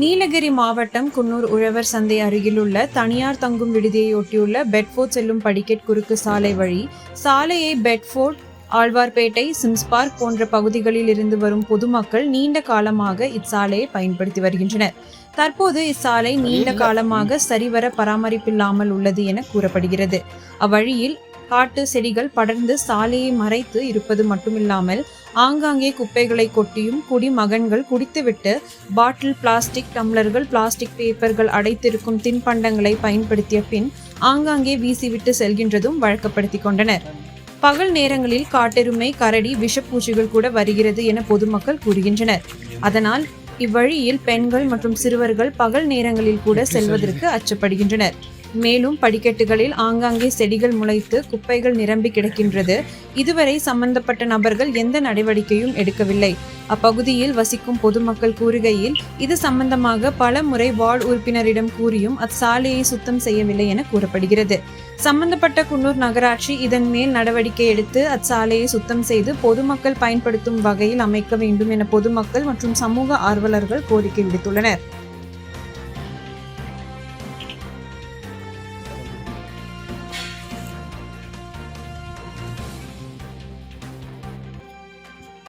நீலகிரி மாவட்டம் குன்னூர் உழவர் சந்தை அருகிலுள்ள தனியார் தங்கும் விடுதியை ஒட்டியுள்ள பெட்ஃபோர்ட் செல்லும் படிக்கட் குறுக்கு சாலை வழி சாலையை பெட்ஃபோர்ட் ஆழ்வார்பேட்டை சிம்ஸ் பார்க் போன்ற பகுதிகளில் இருந்து வரும் பொதுமக்கள் நீண்ட காலமாக இச்சாலையை பயன்படுத்தி வருகின்றனர். தற்போது இச்சாலை நீண்ட காலமாக சரிவர பராமரிப்பில்லாமல் உள்ளது என கூறப்படுகிறது. அவ்வழியில் காட்டு செடிகள் படர்ந்து சாலையை மறைத்து இருப்பது மட்டுமில்லாமல் ஆங்காங்கே குப்பைகளை கொட்டியும் குடிமகன்கள் குடித்துவிட்டு பாட்டில் பிளாஸ்டிக் டம்ளர்கள் பிளாஸ்டிக் பேப்பர்கள் அடைத்திருக்கும் தின்பண்டங்களை பயன்படுத்திய பின் ஆங்காங்கே வீசிவிட்டு செல்கின்றதும் வழக்கப்படுத்திக் கொண்டனர். பகல் நேரங்களில் காட்டெருமை கரடி விஷப்பூச்சிகள் கூட வருகிறது என பொதுமக்கள் கூறுகின்றனர். அதனால் இவ்வழியில் பெண்கள் மற்றும் சிறுவர்கள் பகல் நேரங்களில் கூட செல்வதற்கு அச்சப்படுகின்றனர். மேலும் படிக்கட்டுகளில் ஆங்காங்கே செடிகள் முளைத்து குப்பைகள் நிரம்பி கிடக்கின்றது. இதுவரை சம்பந்தப்பட்ட நபர்கள் எந்த நடவடிக்கையும் எடுக்கவில்லை. அப்பகுதியில் வசிக்கும் பொதுமக்கள் கூறுகையில் இது சம்பந்தமாக பல முறை வார்டு உறுப்பினரிடம் கூறியும் அச்சாலையை சுத்தம் செய்யவில்லை என கூறப்படுகிறது. சம்பந்தப்பட்ட குன்னூர் நகராட்சி இதன் மேல் நடவடிக்கை எடுத்து அச்சாலையை சுத்தம் செய்து பொதுமக்கள் பயன்படுத்தும் வகையில் அமைக்க வேண்டும் என பொதுமக்கள் மற்றும் சமூக ஆர்வலர்கள் கோரிக்கை விடுத்துள்ளனர்.